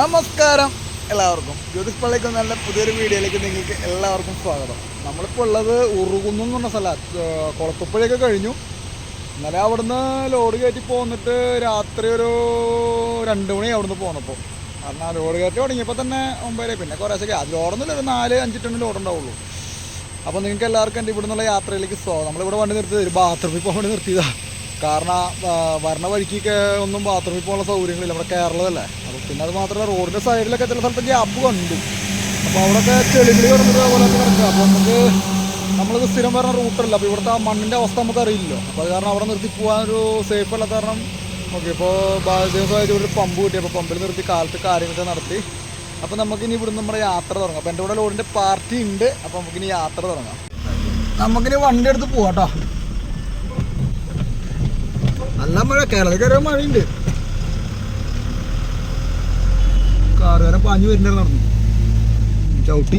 നമസ്കാരം എല്ലാവർക്കും. ജ്യോതിഷ് പള്ളിക്ക് നല്ല പുതിയൊരു വീഡിയോയിലേക്ക് നിങ്ങൾക്ക് എല്ലാവർക്കും സ്വാഗതം. നമ്മളിപ്പോൾ ഉള്ളത് ഉറുകുന്നു എന്ന് പറഞ്ഞ സ്ഥലത്ത് കുളത്തുപ്പുഴയൊക്കെ കഴിഞ്ഞു. ഇന്നലെ അവിടുന്ന് ലോഡ് കയറ്റി പോന്നിട്ട് രാത്രി ഒരു രണ്ട് മണി അവിടുന്ന് പോന്നപ്പോൾ കാരണം ലോഡ് കയറ്റി തുടങ്ങിയപ്പോൾ തന്നെ ഒമ്പതര പിന്നെ കുറേശ്ശൊക്കെ അത് ലോഡൊന്നുമില്ല ഒരു നാല് അഞ്ച് ടണ്ണ് ലോഡ് ഉണ്ടാവുള്ളൂ അപ്പോൾ നിങ്ങൾക്ക് എല്ലാവർക്കും എന്റെ ഇവിടെ നിന്നുള്ള യാത്രയിലേക്ക് സ്വാഗതം. നമ്മളിവിടെ വണ്ടി നിർത്തിയത് ഒരു ബാത്റൂമിൽ പോകാൻ വേണ്ടി നിർത്തിയതാണ് കാരണം വരണ വഴിക്കൊക്കെ ഒന്നും ബാത്റൂമിൽ പോകാനുള്ള സൗകര്യങ്ങളില്ല. നമ്മുടെ കേരളമല്ലേ. അപ്പോൾ പിന്നെ അത് മാത്രമല്ല റോഡിന്റെ സൈഡിലൊക്കെ ചില സ്ഥലത്ത് ഗ്യാപ്പ് കണ്ടു. അപ്പോൾ അവിടെയൊക്കെ ചെളികളി കിടന്നിട്ട് പോലെ കിടക്കുക അപ്പോൾ നമുക്ക് നമ്മളിത് സ്ഥിരം വരുന്ന റൂട്ടല്ല അപ്പോൾ ഇവിടുത്തെ മണ്ണിന്റെ അവസ്ഥ നമുക്ക് അറിയില്ലല്ലോ. അപ്പോൾ അത് കാരണം അവിടെ നിർത്തി പോകാൻ ഒരു സേഫ് അല്ല. കാരണം ഓക്കെ ഇപ്പോൾ ദിവസമായിട്ട് ഒരു പമ്പ് കിട്ടി. അപ്പോൾ പമ്പിൽ നിർത്തി കാലത്ത് കാര്യങ്ങളൊക്കെ നടത്തി. അപ്പോൾ നമുക്കിനി ഇവിടുന്ന് നമ്മുടെ യാത്ര തുടങ്ങാം. അപ്പോൾ എന്റെ കൂടെ ലോഡിന്റെ പാർട്ടി ഉണ്ട്. അപ്പോൾ നമുക്കിനി യാത്ര തുടങ്ങാം. നമുക്കിനി വണ്ടി എടുത്ത് പോവാട്ടോ കേട്ടോ. നല്ല മഴ കേരളത്തിൽ കയറിയ മഴയുണ്ട് കാറുകാരൻ പാഞ്ഞു വരുന്നുണ്ട് നടന്നു. ചവിട്ടി.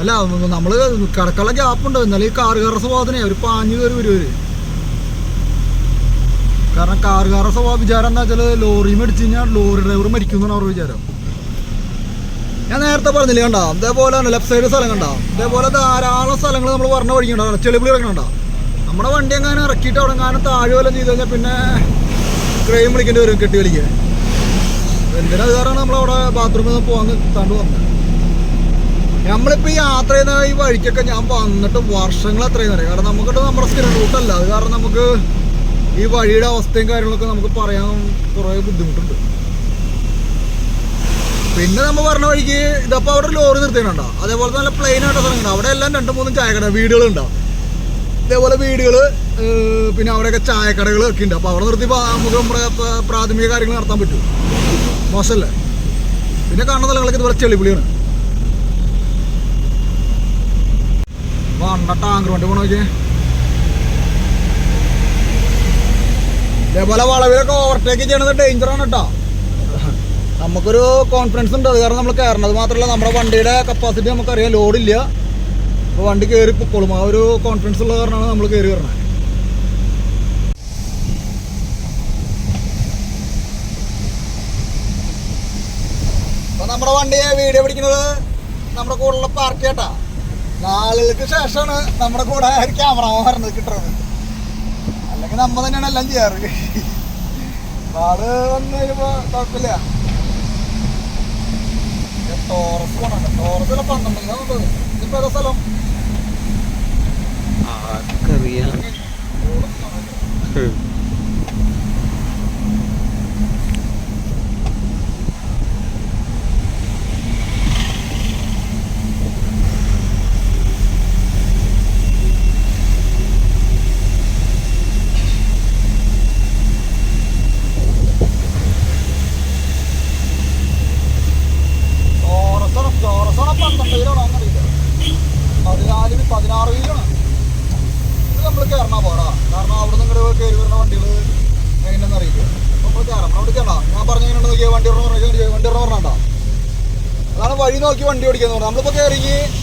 അല്ല നമ്മൾ കിടക്കാനുള്ള ഗ്യാപ്പുണ്ട് എന്നാലും ഈ കാറുകാരുടെ സ്വഭാവത്തിനെ ഒരു പാഞ്ഞു കയറി വരുവര് കാരണം കാറുകാരുടെ സ്വഭാവ വിചാരം എന്താ വെച്ചാൽ ലോറി മേടിച്ചു കഴിഞ്ഞാൽ ലോറി ഡ്രൈവർ മരിക്കും എന്നാണ് അവരുടെ വിചാരം. ഞാൻ നേരത്തെ പറഞ്ഞില്ല കണ്ട? ഇതേപോലെ ലെഫ്റ്റ് സൈഡ് സ്ഥലം കണ്ട? ഇതേപോലെ ധാരാളം സ്ഥലങ്ങൾ നമ്മൾ പറഞ്ഞ പഠിക്കണ്ട ചെളിപുളി ഇറങ്ങണ്ട നമ്മുടെ വണ്ടി എങ്ങാനും ഇറക്കിയിട്ട് അവിടെ എങ്ങാനും താഴെ ചെയ്ത് കഴിഞ്ഞാൽ പിന്നെ ക്രെയിം വിളിക്കേണ്ടി വരും കെട്ടി വിളിക്കുക എന്തിനാ കാരണം നമ്മളവിടെ ബാത്റൂമിൽ നിന്ന് പോകാൻ കണ്ടു വന്നത് നമ്മളിപ്പോൾ ഈ യാത്ര ചെയ്യുന്ന ഈ വഴിക്കൊക്കെ ഞാൻ വന്നിട്ട് വർഷങ്ങൾ അത്രയും അറിയാം? കാരണം നമുക്കിട്ട് നമ്മുടെ സ്ഥിരം റൂട്ടല്ല അത് കാരണം നമുക്ക് ഈ വഴിയുടെ അവസ്ഥയും കാര്യങ്ങളൊക്കെ നമുക്ക് പറയാൻ കുറേ ബുദ്ധിമുട്ടുണ്ട്. പിന്നെ നമ്മൾ പറഞ്ഞ വഴിക്ക് ഇതപ്പോൾ അവിടെ ലോറി നിർത്തിയിട്ടുണ്ടോ? അതേപോലെ നല്ല പ്ലെയിൻ ആയിട്ട് സ്ഥലങ്ങളുണ്ട്? അവിടെ എല്ലാം രണ്ട് മൂന്നും ചായക്കട വീടുകളുണ്ടാവും ഇതേപോലെ വീടുകൾ പിന്നെ അവിടെയൊക്കെ ചായക്കടകൾ ഒക്കെ ഉണ്ട്. അപ്പോൾ അവിടെ നിർത്തി നമുക്ക് നമ്മുടെ പ്രാഥമിക കാര്യങ്ങൾ നടത്താൻ പറ്റും. മോശമല്ലേ? പിന്നെ കാണുന്ന സ്ഥലങ്ങളൊക്കെ ഇതുപോലെ ചെളിപുളിയാണ്. വണ്ണ ടാങ്കർ വണ്ടി പോണ നോക്കിയേ. ഇതേപോലെ വളവിലൊക്കെ ഓവർടേക്ക് ചെയ്യണത് ഡേഞ്ചറാണ് കേട്ടോ. നമുക്കൊരു കോൺഫിഡൻസ് ഉണ്ട്. അത് കാരണം നമ്മൾ കയറണത് മാത്രമല്ല നമ്മുടെ വണ്ടിയുടെ കപ്പാസിറ്റി നമുക്കറിയാം. ലോഡില്ല അപ്പോൾ വണ്ടി കയറി പൊക്കോളും. ആ ഒരു കോൺഫിഡൻസ് ഉള്ള കാരണമാണ് നമ്മൾ കയറി വരണത് അപ്പോൾ നമ്മുടെ വണ്ടിയെ വീഡിയോ പിടിക്കുന്നത് നമ്മുടെ കൂടെയുള്ള പാർക്ക് കേട്ടാ നാളുകൾക്ക് ശേഷമാണ് നമ്മുടെ കൂടെ ഒരു ക്യാമറമാൻ വരണത് കിട്ടുന്നത് അല്ലെങ്കിൽ നമ്മ തന്നെയാണ് എല്ലാം ചെയ്യാറ്. അപ്പോൾ അത് വന്നു കഴിയുമ്പോ കുഴപ്പമില്ല. ടോറസ് പോണ ടോറസ് അല്ല പന്ത്രണ്ട് ഇതിപ്പോ ഏതാ സ്ഥലം ആർക്കറിയാം ടോറസാണ് ടോറസാണ് പന്ത്രണ്ട് കിലോണോ എന്നറിയില്ല പതിനാലിന് പതിനാറ് കിലോണ് ഇത് നമ്മൾ കയറണ പോടാ കാരണം അവിടെ നിന്ന് ഇങ്ങോട്ട് കയറി വരുന്ന വണ്ടികൾ എങ്ങനെയാണെന്ന് അറിയില്ല നമ്മൾ കയറണം അവിടെ കയറണം ഞാൻ പറഞ്ഞ എങ്ങനെ നോക്കിയാൽ വണ്ടി ഇറങ്ങി വണ്ടി ഇറങ്ങി പറഞ്ഞാ അതാണ് വഴി നോക്കി വണ്ടി ഓടിക്കാന്ന് പറഞ്ഞത്. നമ്മളിപ്പോൾ കയറി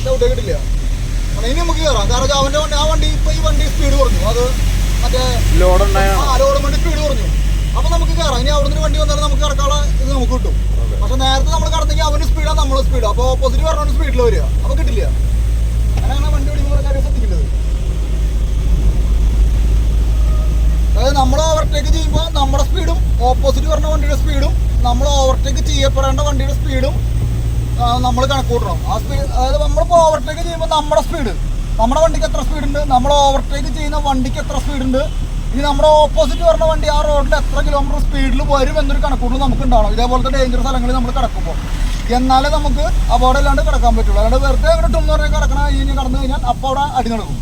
ഡൗട്ടേ കിട്ടില്ല. ഇനി നമുക്ക് കയറാം കാരണം അവന്റെ വണ്ടി ആ വണ്ടി ഇപ്പോൾ ഈ വണ്ടി സ്പീഡ് കുറഞ്ഞു. അത് മറ്റേ ലോഡ് ഉണ്ടായോ? ആ ലോഡ് വണ്ടി സ്പീഡ് കുറഞ്ഞു. അപ്പൊ നമുക്ക് കയറാം ഇനി അവിടെ നിന്ന് വണ്ടി വന്നാൽ നമുക്ക് ഇറക്കാനുള്ള ഇത് നമുക്ക് കിട്ടും. പക്ഷെ നേരത്തെ നമ്മൾ കടന്നെങ്കിൽ അവന് സ്പീഡാണ് നമ്മൾ സ്പീഡ് അപ്പോൾ ഓപ്പോസിറ്റ് പറഞ്ഞ സ്പീഡിൽ വരിക. അപ്പൊ കിട്ടില്ല. അങ്ങനെയാണ് വണ്ടി ഓടിക്കുമ്പോൾ കാര്യം ശ്രദ്ധിക്കുന്നത് അതായത് നമ്മൾ ഓവർടേക്ക് ചെയ്യുമ്പോൾ നമ്മുടെ സ്പീഡും ഓപ്പോസിറ്റ് പറഞ്ഞ വണ്ടിയുടെ സ്പീഡും നമ്മൾ ഓവർടേക്ക് ചെയ്യപ്പെടേണ്ട വണ്ടിയുടെ സ്പീഡും നമ്മൾ കണക്കൂട്ടണം. ആ സ്പീഡ് അതായത് നമ്മളിപ്പോൾ ഓവർടേക്ക് ചെയ്യുമ്പോൾ നമ്മുടെ സ്പീഡ് നമ്മുടെ വണ്ടിക്ക് എത്ര സ്പീഡുണ്ട് നമ്മൾ ഓവർടേക്ക് ചെയ്യുന്ന വണ്ടിക്ക് എത്ര സ്പീഡുണ്ട് ഇനി നമ്മുടെ ഓപ്പോസിറ്റ് വരുന്ന വണ്ടി ആ റോഡിൽ എത്ര കിലോമീറ്റർ സ്പീഡിൽ വരും എന്നൊരു കണക്കൂട്ടും നമുക്ക് ഉണ്ടാവണം ഇതേപോലത്തെ ഡേഞ്ചർ സ്ഥലങ്ങളിൽ നമ്മൾ കിടക്കുമ്പോൾ എന്നാലേ നമുക്ക് അപകടം ഇല്ലാണ്ട് കിടക്കാൻ പറ്റുള്ളൂ. അല്ലാണ്ട് വെറുതെ അങ്ങനെ ടൂന്ന് പറഞ്ഞാൽ കിടക്കണ ഇനി കടന്നു കഴിഞ്ഞാൽ അപ്പോൾ അവിടെ അടി നടക്കും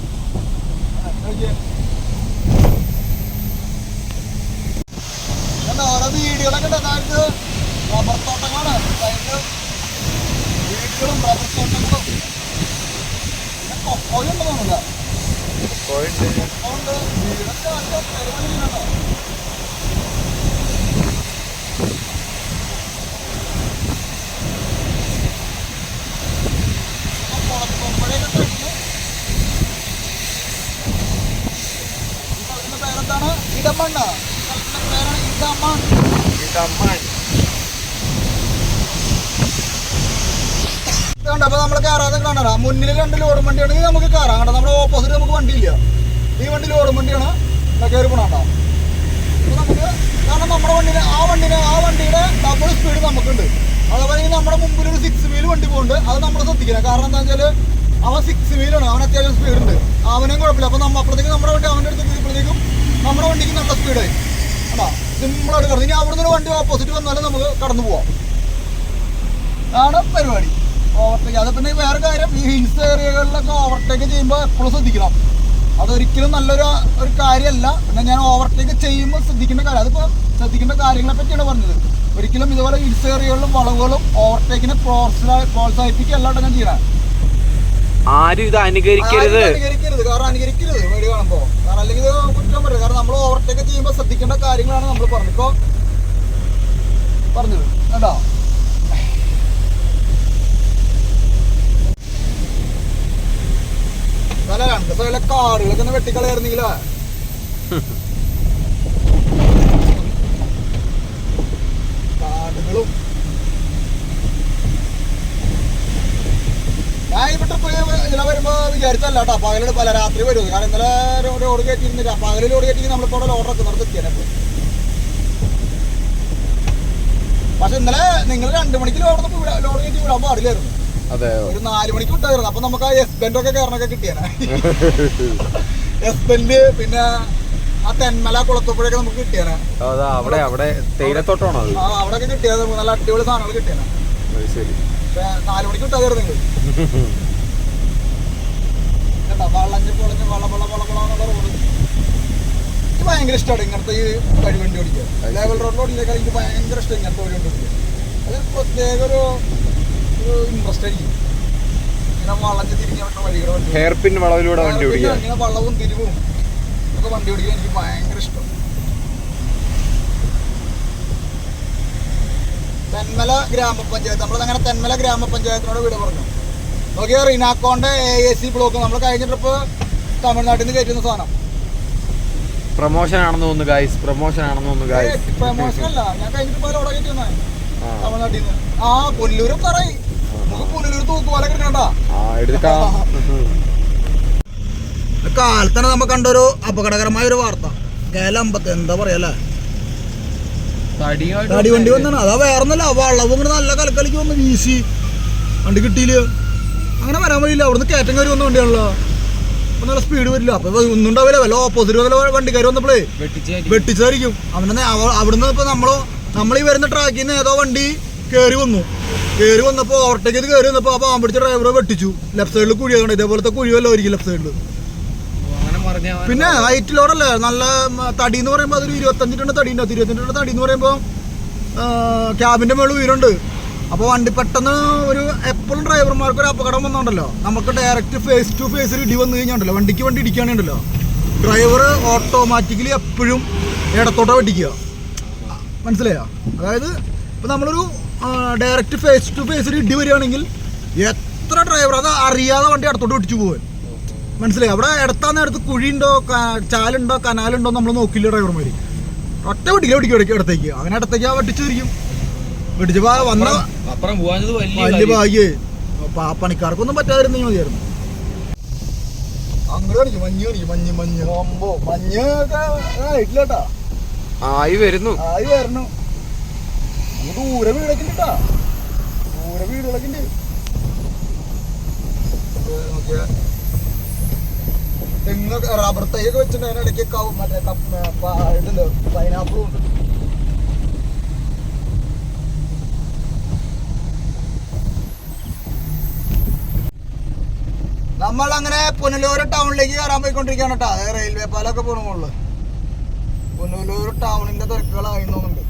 കണ്ടോ, ഓരോ വീടുകളൊക്കെ ഉണ്ട് അതായത് റബ്ബർ തോട്ടങ്ങളാണ്. അതായത് വീടുകളും റബ്ബർ തോട്ടങ്ങളും. പിന്നെ കൊക്കോയുണ്ട് തോന്നുന്നില്ല. കൊക്കോയുണ്ട്. വീടൊക്കെ ഈ സ്ഥലത്തിന്റെ പേരെന്താണ്? ഈ ഇടമണ്ണ പേരാണ് ഇടമൺ കണ്ടോ അപ്പൊ നമ്മൾ കയറാതെ കാണാറാ മുന്നിൽ രണ്ട് ലോഡ് വണ്ടിയാണെങ്കിൽ നമുക്ക് കയറാം കണ്ട നമ്മുടെ ഓപ്പോസിറ്റ് നമുക്ക് വണ്ടിയില്ല. ഈ വണ്ടി ലോഡ് വണ്ടിയാണ്. കയറി പോണോ നമുക്ക് കാരണം നമ്മുടെ വണ്ടിന് ആ വണ്ടിന് ആ വണ്ടിയുടെ ഡബിൾ സ്പീഡ് നമുക്കുണ്ട്. അതേപോലെ നമ്മുടെ മുമ്പിൽ ഒരു സിക്സ് വീൽ വണ്ടി പോകുന്നുണ്ട് അത് നമ്മൾ ശ്രദ്ധിക്കണം. കാരണം എന്താ വെച്ചാൽ അവൻ സിക്സ് വീലാണ് അവൻ അത്യാവശ്യം സ്പീഡ് ഉണ്ട്. അവനും കുഴപ്പമില്ല. അപ്പൊ നമ്മൾ അപ്പോഴത്തേക്കും നമ്മുടെ വണ്ടി അവന്റെ അടുത്ത് എത്തിയപ്പോഴത്തേക്കും നമ്മുടെ വണ്ടിക്ക് നല്ല സ്പീഡായി കേട്ടോ സിമ്പിളായിട്ട് കടന്നു. ഇനി അവിടെ നിന്ന് വണ്ടി ഓപ്പോസിറ്റ് വന്നാലും നമുക്ക് കടന്നു പോവാം. ആണ് പരിപാടി. ഓവർടേക്ക് അത് പിന്നെ വേറെ കാര്യം ഈ ഹിൽസ് ഏരിയകളിലൊക്കെ ഓവർടേക്ക് ചെയ്യുമ്പോൾ എപ്പോഴും ശ്രദ്ധിക്കണം. അതൊരിക്കലും നല്ലൊരു ഒരു കാര്യമല്ല. പിന്നെ ഞാൻ ഓവർടേക്ക് ചെയ്യുമ്പോൾ ശ്രദ്ധിക്കേണ്ട കാര്യം അതിപ്പോൾ ശ്രദ്ധിക്കേണ്ട കാര്യങ്ങളെ പറ്റിയാണ് പറഞ്ഞത്. ഒരിക്കലും ഇതുപോലെ ഹിൽസ് ഏരിയകളിലും വളവുകളും ഓവർടേക്കിനെ പ്രോത്സാഹിപ്പിക്കുക അല്ലാണ്ട് ഞാൻ ചെയ്യണം. ആരും ഇത് അനുകരിക്കരുത്. അനുകരിക്കരുത്. കാരണം അനുകരിക്കരുത്. കാരണം അല്ലെങ്കിൽ കുറ്റം കാരണം നമ്മൾ ഓവർടേക്ക് ചെയ്യുമ്പോൾ ശ്രദ്ധിക്കേണ്ട കാര്യങ്ങളാണ് നമ്മൾ പറഞ്ഞത്. ഇപ്പോൾ പറഞ്ഞത്. കേട്ടോ നല്ല രണ്ട് സൈഡിലെ കാടുകളൊക്കെ ഒന്ന് വെട്ടിക്കളയായിരുന്നെങ്കിലേ? കാടുകളും ഇപ്പൊ ട്രിപ്പ് ഇതിലെ വരുമ്പോ വിചാരിച്ചല്ല കേട്ടോ. പകലോട് പല രാത്രി വരും. കാരണം ഇന്നലെ ലോഡ് കയറ്റിയിരുന്നില്ല. പകൽ ലോഡ് കയറ്റി നമ്മളിപ്പോൾ അവിടെ ലോഡറൊക്കെ നിർത്തിയാണ് പക്ഷെ ഇന്നലെ നിങ്ങൾ രണ്ടു മണിക്ക് ലോഡ് ലോഡ് കയറ്റി വിടാൻ പാടില്ലായിരുന്നു. ഒരു നാല് മണിക്ക് വിട്ടായിരുന്നു. അപ്പൊ നമുക്ക് ആ എസ് ബെൻഡ് ഒക്കെ കയറണൊക്കെ കിട്ടിയാണ് എസ് പിന്നെ ആ തെന്മല കുളത്തുപ്പുഴയൊക്കെ നമുക്ക് കിട്ടിയാണ് അവിടെ അവിടെ തേയിലത്തോട്ടാണോ ആ അവിടെ ഒക്കെ കിട്ടിയത് നല്ല അടിപൊളി സാധനങ്ങൾ കിട്ടിയാണ് ശരി. നാല് മണിക്ക് വിട്ടായിരുന്നു നിങ്ങൾ. കേട്ടോ വളഞ്ഞ് പൊളഞ്ഞ് വള വള വള വള എന്നുള്ള റോഡ് എനിക്ക് ഭയങ്കര ഇഷ്ടമാണ് ഇങ്ങനത്തെ ഈ വഴിവണ്ടി ഓടിക്കുക ലെവൽ റോഡ് ഓടിക്കുന്നേക്കാൾ എനിക്ക് ഭയങ്കര ഇഷ്ടം ഇങ്ങനത്തെ വഴിവണ്ടി ഓടിക്കുക അത് പ്രത്യേക ഒരു ഇൻട്രസ്റ്റ് ആയിരിക്കും. ഇങ്ങനെ വളഞ്ഞ് തിരിഞ്ഞ വഴികളുടെ വണ്ടി ഹെയർ പിൻ വളവിലൂടെ വണ്ടി ഓടിക്കുക ഇങ്ങനെ വള്ളവും തിരിവും ഒക്കെ വണ്ടി ഓടിക്കാൻ എനിക്ക് ഭയങ്കര ഇഷ്ടം. തെന്മല ഗ്രാമപഞ്ചായത്ത് നമ്മളങ്ങനെ തെന്മല ഗ്രാമപഞ്ചായത്തിനോട് വീട് പറഞ്ഞു. നോക്കിയാ റിനാക്കോന്റെ എ എ സി ബ്ലോക്ക് നമ്മൾ കഴിഞ്ഞ ട്രിപ്പ് തമിഴ്നാട്ടിൽ നിന്ന് കയറ്റുന്ന സാധനം. പ്രൊമോഷൻ ആണെന്ന് തോന്നുന്നു ഗായ്സ് പ്രൊമോഷൻ ആണെന്ന് തോന്നുന്നു ഗായ്സ് പ്രൊമോഷൻ അല്ല. ഞാൻ കഴിഞ്ഞ ട്രിപ്പ് അവിടെ കയറ്റുന്ന തമിഴ്നാട്ടിൽ നിന്ന് ആ പുല്ലൂരും പറയും. നമുക്ക് പുല്ലൂർ തൂക്കുവാല കിട്ടണ്ട. കാലത്താണ് നമ്മൾ കണ്ടൊരു അപകടകരമായ ഒരു വാർത്ത. കേലമ്പത്ത് എന്താ പറയല്ലേ തടി വണ്ടി വന്നാണ്. അതാ വേറൊന്നല്ല വള്ളവും ഇങ്ങനെ നല്ല കലക്കലിക്ക് വന്ന് വീശി. വണ്ടി കിട്ടിയില്ല? അങ്ങനെ വരാൻ വഴിയില്ല. അവിടുന്ന് കയറ്റം കയറി വന്ന വണ്ടിയാണല്ലോ. അപ്പൊ നല്ല സ്പീഡ് വരില്ല. അപ്പൊ ഒന്നും ഉണ്ടാവില്ല. വല്ല ഓപ്പോസിറ്റ് വല്ല വണ്ടിക്കാർ വന്നപ്പോഴേ വെട്ടിച്ചായിരിക്കും അവനെ അവിടുന്ന് ഇപ്പൊ നമ്മളോ നമ്മൾ ഈ വരുന്ന ട്രാക്കിൽ നിന്ന് ഏതോ വണ്ടി കയറി വന്നു. കയറി വന്നപ്പോ ഓവർടേക്ക് ചെയ്ത് കയറി വന്നപ്പോ ആ പാമ്പിടിച്ച ഡ്രൈവറെ വെട്ടിച്ചു. ലെഫ്റ്റ് സൈഡിൽ കുഴി അതുകൊണ്ട് ഇതേപോലത്തെ കുഴിയല്ലോ ആയിരിക്കും ലെഫ്റ്റ് സൈഡിൽ പിന്നെ ഹൈറ്റ് ലോഡല്ലേ നല്ല തടി എന്ന് പറയുമ്പോൾ അതൊരു ഇരുപത്തഞ്ച് ടൺ തടി ഉണ്ടാവും ഇരുപത്തഞ്ച് ടൺ തടി എന്ന് പറയുമ്പോൾ ക്യാബിന്റെ മേളിൽ ഉയരുണ്ട് അപ്പോൾ വണ്ടി പെട്ടെന്ന് ഒരു എപ്പോഴും ഡ്രൈവർമാർക്ക് ഒരു അപകടം വന്നുണ്ടല്ലോ. നമുക്ക് ഡയറക്റ്റ് ഫേസ് ടു ഫേസ് ഇടി വന്നു കഴിഞ്ഞാണ്ടല്ലോ. വണ്ടിക്ക് വണ്ടി ഇടിക്കാനുണ്ടല്ലോ. ഡ്രൈവർ ഓട്ടോമാറ്റിക്കലി എപ്പോഴും ഇടത്തോട്ട് വെട്ടിക്കുക. മനസ്സിലായോ? അതായത് ഇപ്പം നമ്മളൊരു ഡയറക്റ്റ് ഫേസ് ടു ഫേസ് ഒരു ഇടി വരികയാണെങ്കിൽ എത്ര ഡ്രൈവർ അത് അറിയാതെ വണ്ടി ഇടത്തോട്ട് വെട്ടിച്ചു പോകാൻ മനസ്സിലായി? അവിടെ ഇടത്താ നേരത്ത് കുഴിയുണ്ടോ ചാലുണ്ടോ കനാലുണ്ടോ നമ്മൾ നോക്കില്ല ഡ്രൈവർമാർ ഒറ്റ വെട്ടിക്കുക വെട്ടിക്കുക ഇടത്തേക്ക്. അങ്ങനെ ഇടത്തേക്ക് ആ വെട്ടിച്ചിരിക്കും വന്ന അപ്പുറം വലിയ ഭാഗ്യേ. പണിക്കാർക്കൊന്നും പറ്റാതിരുന്നെങ്കിൽ മതിയായിരുന്നു അങ്ങനെ കാണിക്കും മഞ്ഞ് കാണിക്കും മഞ്ഞ് മഞ്ഞ്. ഒമ്പോ മഞ്ഞ് ഒക്കെ ആയി വരുന്നു. ആയി വരണം. നമുക്ക് ദൂരെ വീടൊക്കെ ഉണ്ട് കേട്ടാ ദൂരെ വീടുകളൊക്കെ ഉണ്ട്. റബ്ബർ തൈയൊക്കെ വെച്ചിട്ടുണ്ട്. അതിനിടയ്ക്ക് മറ്റേ ഇതുണ്ട്. പൈനാപ്പിളും ഉണ്ട്. നമ്മൾ അങ്ങനെ പുനലൂർ ടൗണിലേക്ക് കയറാൻ പോയിക്കൊണ്ടിരിക്കുകയാണ് കേട്ടോ അതായത് റെയിൽവേ പാലൊക്കെ പോകുന്ന മുകളിൽ പുനലൂർ ടൗണിന്റെ തിരക്കുകളായി തോന്നുന്നുണ്ട്.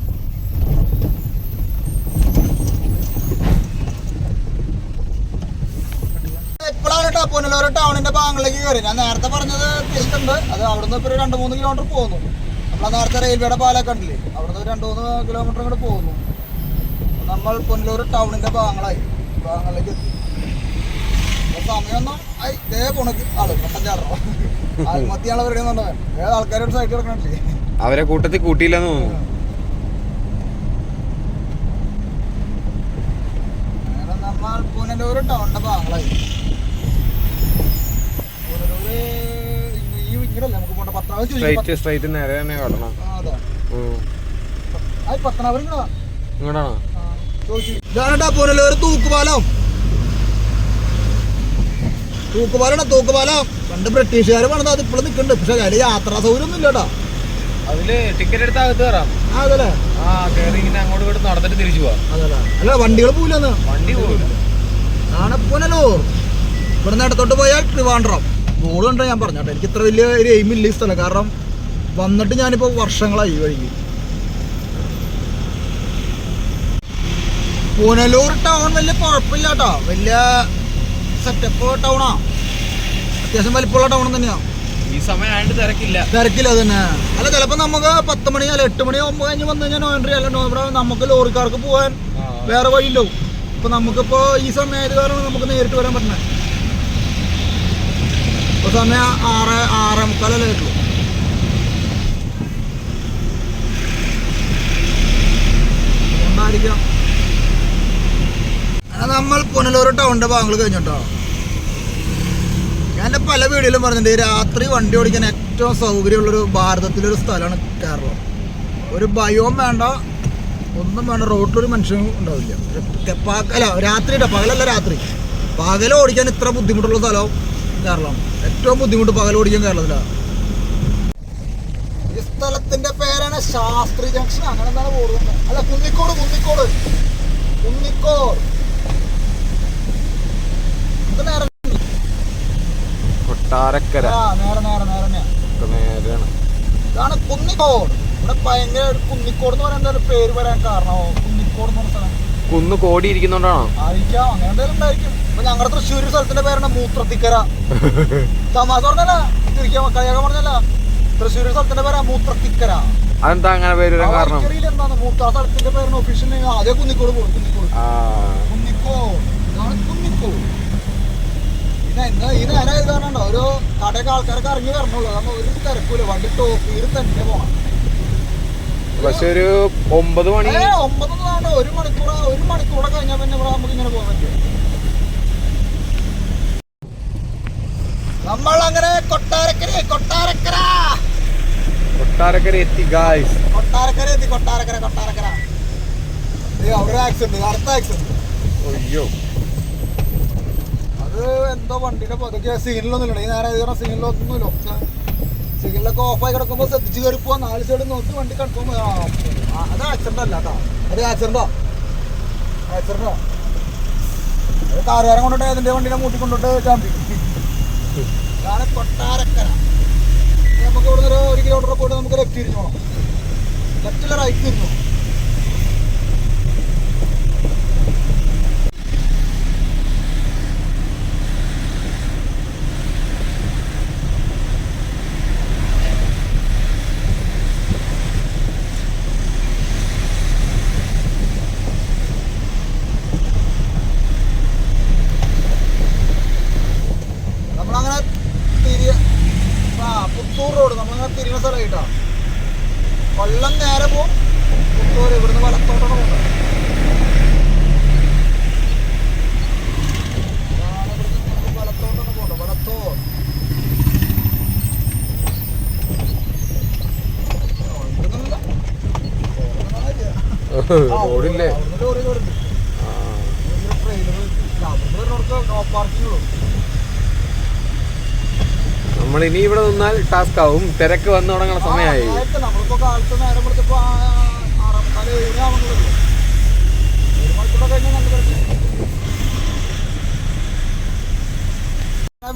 പുനലൂർ ടൗണിന്റെ ഭാഗങ്ങളിലേക്ക് കയറി. ഞാൻ നേരത്തെ പറഞ്ഞത് തിരിച്ചുണ്ട് അത് അവിടുന്ന് ഇപ്പൊ രണ്ട് മൂന്ന് കിലോമീറ്റർ പോകുന്നു. നമ്മൾ നേരത്തെ റെയിൽവേയുടെ പാലൊക്കെ ഉണ്ടല്ലേ അവിടുന്ന് ഒരു രണ്ട് മൂന്ന് കിലോമീറ്റർ ഇങ്ങോട്ട് പോകുന്നു. നമ്മൾ പുനലൂർ ടൗണിന്റെ ഭാഗങ്ങളായി. ഭാഗങ്ങളിലേക്ക് എത്തി. സമയമൊന്നും? ആയി ഇതേ പോണക്ക് ആൾ പത്തഞ്ചാറോ പരിപാടി ഏത് ആൾക്കാരോട് സൈറ്റ് കിടക്കണില്ലേ അവരെ കൂട്ടത്തിൽ കൂട്ടിയില്ലെന്ന് തോന്നുന്നു. നമ്മൾ പുനലൂർ ടൗണിന്റെ ഭാഗങ്ങളായി. പുനലൂര് ഈ നമുക്ക് സ്ട്രൈറ്റ് നേരെ തന്നെ പത്തനാപുരം പുനലൂർ തൂക്കുപാലം. തൂക്കുപാലാണ്? തൂക്കുപാല? പണ്ട് ബ്രിട്ടീഷുകാർ പണിത് അത് ഇപ്പോഴും നിൽക്കുന്നുണ്ട് പക്ഷെ അതിൽ യാത്രാ സൗകര്യം ഒന്നും ഇല്ലട്ടോ അതിൽ ടിക്കറ്റ് എടുത്ത് അകത്ത് കയറാം അതല്ലേ? ആ കയറി ഇങ്ങനെ അങ്ങോട്ട് ഇങ്ങോട്ട് നടന്നിട്ട് തിരിച്ചു പോവാം. അതല്ലേ. അല്ല വണ്ടികൾ പോലെന്ന് വണ്ടി പോവില്ല. ആണ് പുനലൂർ ഇവിടുന്ന് ഇടത്തോട്ട് പോയാൽ ട്രിവാൻഡ്രം. ബോർഡ് കണ്ടോ ഞാൻ പറഞ്ഞോട്ടെ എനിക്ക് ഇത്ര വലിയ ഒരു എയിം ഇല്ല ഈ സ്ഥലം. കാരണം വന്നിട്ട് ഞാനിപ്പോൾ വർഷങ്ങളായി വഴിക്ക്. പുനലൂർ ടൗൺ വലിയ കുഴപ്പമില്ല കേട്ടോ. വലിയ സെറ്റപ്പ് ടൗണാ അത്യാവശ്യം വലിപ്പമുള്ള ടൗൺ തന്നെയാ. ഈ സമയം ആയിട്ട് തിരക്കില്ല. തിരക്കില്ല തന്നെ അല്ല ചിലപ്പോൾ നമുക്ക് പത്ത് മണി അല്ല എട്ട് മണി ഒമ്പത് കഴിഞ്ഞ് വന്നു കഴിഞ്ഞാൽ നോയൻട്രി അല്ല നോയൻട്രി നമുക്ക് ലോറിക്കാർക്ക് പോകാൻ വേറെ വഴിയില്ലോ ഇപ്പൊ നമുക്കിപ്പോ ഈ സമയത്ത് കാരണം നമുക്ക് നേരിട്ട് വരാൻ പറ്റണേ ഇപ്പൊ സമയം ആറ് ആറേ മുക്കാലല്ലേ കിട്ടുള്ളൂ അങ്ങനെ നമ്മൾ പുനലൂർ ടൗണിന്റെ ഭാഗങ്ങൾ കഴിഞ്ഞിട്ടോ? ഞാൻ എന്റെ പല വീടുകളിലും പറഞ്ഞിട്ടുണ്ട് രാത്രി വണ്ടി ഓടിക്കാൻ ഏറ്റവും സൗകര്യമുള്ളൊരു ഭാരതത്തിലൊരു സ്ഥലമാണ് കേരളം. ഒരു ഭയവും വേണ്ട ഒന്നും വേണ്ട റോട്ടിലൊരു മനുഷ്യനും ഉണ്ടാവില്ല. അല്ല രാത്രി പകലല്ല രാത്രി. പകൽ ഓടിക്കാൻ ഇത്ര ബുദ്ധിമുട്ടുള്ള സ്ഥലം കേരളം ഏറ്റവും ബുദ്ധിമുട്ട് പകൽ ഓടിക്കാൻ കേരളത്തിലാണ്. ഈ സ്ഥലത്തിന്റെ പേരാണ് ശാസ്ത്രി ജംഗ്ഷൻ. അങ്ങനെ എന്താണ് അല്ല കുന്നിക്കോട് കുന്നിക്കോട്. കുന്നിക്കോട്. കൊട്ടാരക്കര. നേരെയാണ്. ഇതാണ് കുന്നിക്കോട്. ഇവിടെ ഭയങ്കര കുന്നിക്കോട് എന്ന് പറയുന്ന പേര് വരാൻ കാരണമോ കുന്നിക്കോട് എന്ന് പറഞ്ഞ സ്ഥലം. കുന്ന് കോടി ഇരിക്കുന്നോണ്ടാണോ? ആയിരിക്കാം. അങ്ങനെ എന്തെങ്കിലും ഉണ്ടായിരിക്കും. ഇപ്പൊ ഞങ്ങളുടെ തൃശ്ശൂർ സ്ഥലത്തിന്റെ പേരാണ് മൂത്രത്തിക്കര. തമാശ പറഞ്ഞല്ല. തിരിക്കാൻ കളിയാക്കാൻ പറഞ്ഞല്ല. തൃശ്ശൂർ സ്ഥലത്തിന്റെ പേരാ മൂത്രത്തിക്കര. അതെന്താ അങ്ങനെ പേര് കാരണം? മൂത്ര സ്ഥലത്തിന്റെ പേരാണ് ഒഫീഷ്യൽ ആദ്യം കുന്നിക്കോട് പോകും കുന്നിക്കോട്. കുന്നിക്കോട്. ഇത് എന്താ ഈ നേരം ആയത് കാരണം ഒരു കടയൊക്കെ ആൾക്കാരൊക്കെ ഇറങ്ങി വരണുള്ളൂ. ഒരു തിരക്കൂല. വണ്ടി ടോപ്പിയിൽ തന്നെ പോകണം പക്ഷെ ഒരു ഒമ്പത് മണി ഒമ്പതൊന്നും വേണ്ട ഒരു മണിക്കൂർ ഒരു മണിക്കൂടെ കഴിഞ്ഞാൽ പിന്നെ ഇവിടെ നമുക്ക് ഇങ്ങനെ പോകാൻ പറ്റും. നമ്മൾ അങ്ങനെ കൊട്ടാരക്കര! കൊട്ടാരക്കര കൊട്ടാരക്കര എത്തി ഗായ്സ് കൊട്ടാരക്കര എത്തി. കൊട്ടാരക്കര കൊട്ടാരക്കര. അവിടെ ആക്സിഡന്റ് അടുത്ത ആക്സിഡന്റ് അയ്യോ. അത് എന്തോ വണ്ടിയുടെ പതുക്കെ സീനിലൊന്നും ഇല്ല ഈ നേരെ കാരണം സിഗ്നലൊന്നുമില്ല ഒക്കെ സിഗ്നലൊക്കെ ഓഫായി കിടക്കുമ്പോൾ ശ്രദ്ധിച്ച് കയറി പോവാ നാല് സൈഡ് നോക്കി വണ്ടി കിടക്കും അത് ആക്സിഡന്റ് അല്ല കേട്ടോ. അത് ആക്സിഡന്റോ ആക്സിഡന്റോ അത് കാറുകാരൻ കൊണ്ടിട്ട് അതിന്റെ വണ്ടിനെ മൂട്ടി കൊണ്ടിട്ട് ചാമ്പി ഇതാണ് കൊട്ടാരക്കര. നമുക്ക് ഇവിടെ ഒരു കിലോമീറ്റർ പോയിട്ട് നമുക്ക് ലെഫ്റ്റ് തിരിഞ്ഞു പോകണം ലെഫ്റ്റിലെ റൈറ്റ് തിരിഞ്ഞു. നമ്മളങ്ങനെ തിരിയ ആ പുത്തൂർ റോഡ് നമ്മളങ്ങനെ തിരിയുന്ന സ്ഥലമായിട്ടാ കൊല്ലം നേരെ പോവും പുത്തൂർ ഇവിടുന്ന് വലത്തോട്ടാണ് പോകുന്നത് ഇതാണ് ഇവിടുന്ന് നമുക്ക് വലത്തോട്ടാണ് പോകുന്നത് വലത്തോർ ഓ, ഇവിടുന്നല്ല. ഓടുന്നതല്ല. ആ, ഓടില്ലേ അവിടുന്ന് ലോറി കയറുന്നുണ്ട്. ആ. ഒരു ട്രെയിലർ അവിടുന്ന് വരുന്നവർക്ക് നോ പാർക്കിംഗ് ഉള്ളൂ നമ്മൾ നമ്മളിനി ഇവിടെ നിന്നാൽ ടാസ്ക് ആവും. തിരക്ക് വന്നു തുടങ്ങുന്ന സമയമായി.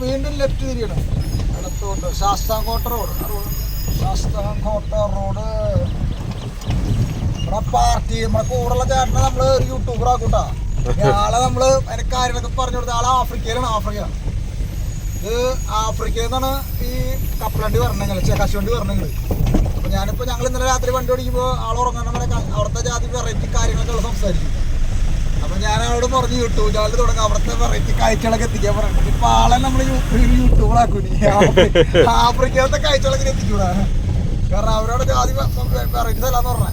വീണ്ടും ലെഫ്റ്റ് തിരിയണം. ഇടത്തോട്ട് ശാസ്താംകോട്ട റോഡ് ശാസ്താംകോട്ട റോഡ് നമ്മുടെ പാർട്ടി നമ്മുടെ കൂടെയുള്ള ചേട്ടനെ നമ്മൾ ഒരു യൂട്യൂബർ ആക്കൂട്ടാ. ആളെ നമ്മൾ അതിന്റെ കാര്യങ്ങളൊക്കെ പറഞ്ഞു കൊടുത്ത ആളെ ആഫ്രിക്കയിലാണ് ആഫ്രിക്ക ഇത് ആഫ്രിക്കയിൽ നിന്നാണ് ഈ കപ്പലണ്ടി വരണമെങ്കിൽ കശുവണ്ടി വരണങ്ങൾ അപ്പൊ ഞാനിപ്പോ ഞങ്ങൾ ഇന്നലെ രാത്രി വണ്ടി ഓടിക്കുമ്പോൾ ആൾ ഉറങ്ങണം അവിടുത്തെ ജാതി വെറൈറ്റി കാര്യങ്ങളൊക്കെ ഉള്ള സംസാരിക്കും. അപ്പൊ ഞാൻ അവളോട് പറഞ്ഞു യൂട്യൂബ് ചാനൽ തുടങ്ങാം അവിടുത്തെ വെറൈറ്റി കാഴ്ചകളൊക്കെ എത്തിക്കാൻ പറഞ്ഞു ഇപ്പൊ ആളെ നമ്മൾ യൂട്യൂബറാക്കൂടി ആഫ്രിക്കയിലത്തെ കാഴ്ചകളൊക്കെ എത്തിക്കൂടാ. കാരണം അവരോട് ജാതി വെറൈറ്റി സ്ഥലം പറഞ്ഞ.